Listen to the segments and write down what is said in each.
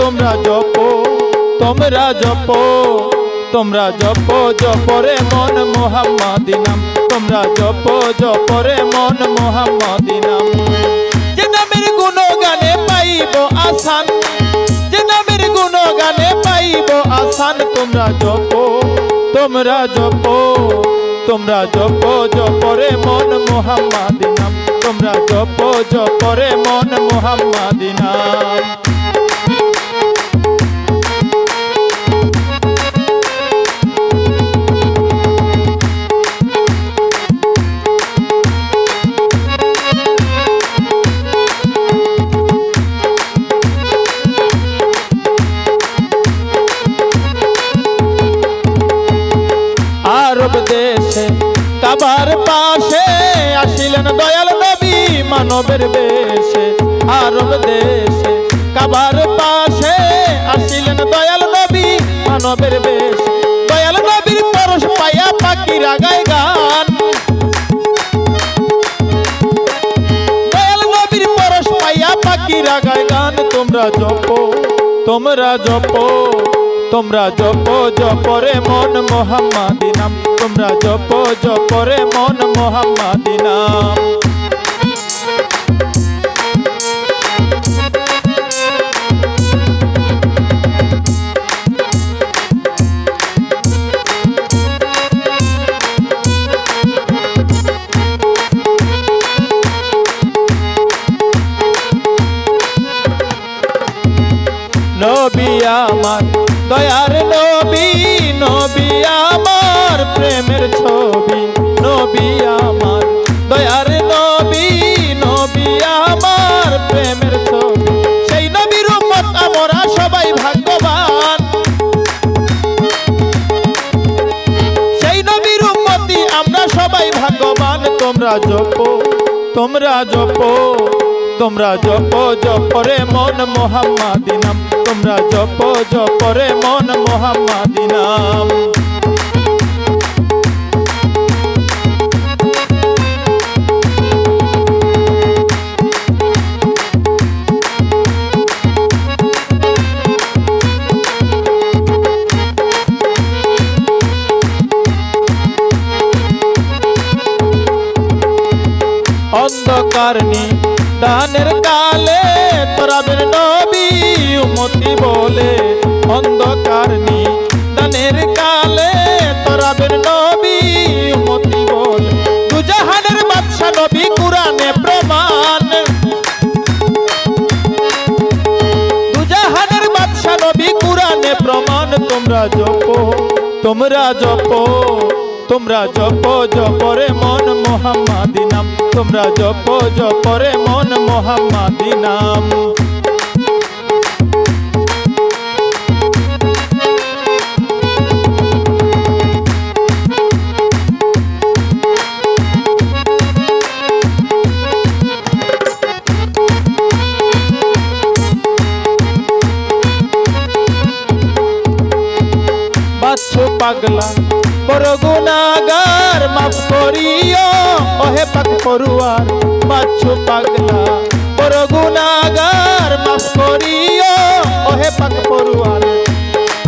তোমরা জপ তোমরা জপ জপরে মন মোহাম্মদি নাম। তোমরা জপ জপরে মন মোহাম্মদি নাম। যে নামের গুণগানে পাইব আসান, যে নামের গুণগানে পাইব আসান, তোমরা জপ তোমরা জপ তোমরা জপ জপরে মন মোহাম্মদি নাম। তোমরা জপ জপরে মন মোহাম্মদি আরব দেশে। কাবার পাশে আসিলেন দয়াল নবী মানবের বেশে। আরব দেশে কাবার পাশে আসিলেন দয়াল নবী মানবের বেশ। দয়াল নবীর পরশ পায়া পাখিরা গায় গান। দয়াল নবীর পরশ পাইয়া পাখিরা গায় গান, তোমরা জপ তোমরা জপ। তোমরা জপ জপরে মন মোহাম্মদি নাম। তোমরা জপ জপরে মন মোহাম্মদি নাম। আমার দয়ার নবী নবী আমার প্রেমের ছবি, নবী আমার। দয়ার নবী নবী আমার প্রেমের ছবি, সেই নবীর উম্মত আমরা সবাই ভাগ্যবান। সেই নবীর উম্মতি আমরা সবাই ভাগ্যবান। তোমরা জপ তোমরা জপ। তোমরা জপ জপরে মন মোহাম্মদি তোমরা জপ জপরে মন মোহাম্মদি নাম অন্ধকার নি দানের কালে তোরা বের নবী উমতি বলে অন্ধকার নি দানের কালে তোরা বের নবী উমতি বলে। দুজাহানের বাদশা নবী কুরআনে প্রমাণ। দুজাহানের বাদশা নবী কুরআনে প্রমাণ। তোমরা জপ তোমরা জপ। তোমরা জপ জপরে মন মোহাম্মদি নাম তোমরা জপ জপরে মন মোহাম্মদি নাম বাচ্চু পাগলা বড় গুনাগার মাফ করিও। ওহে পাক পড়ুয়ার বাচ্চু পাগলা। বড় গুনাগার মাফ করিও। ওহে পাক পড়ুয়ার।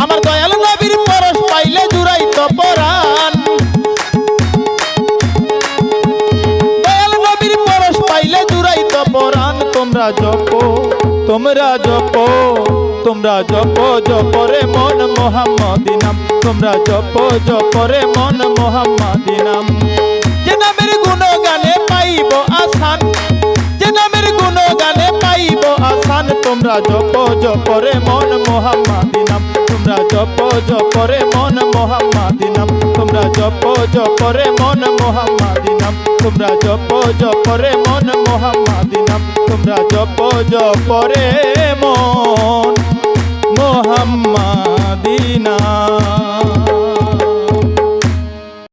আমার দয়াল নবীর পরশ পাইলে জুড়াই তো পরাণ। দয়াল নবীর পরশ পাইলে জুড়াই তো পরাণ। তোমরা জপ তোমরা জপ। তোমরা জপ জপরে মন মোহাম্মদি নাম তোমরা জপ জপরে মন মোহাম্মদি নাম যে নামের গুণগানে পাইব আসান, যে নামের গুণগানে পাইব আসান, তোমরা জপ জপরে মন মোহাম্মদি নাম তোমরা জপ জপরে মন মোহাম্মদি নাম তোমরা জপ জপরে মন মোহাম্মদি নাম তোমরা জপ জপরে মন মোহাম্মদি নাম তোমরা জপ জপরে মন মোহাম্মদিনা।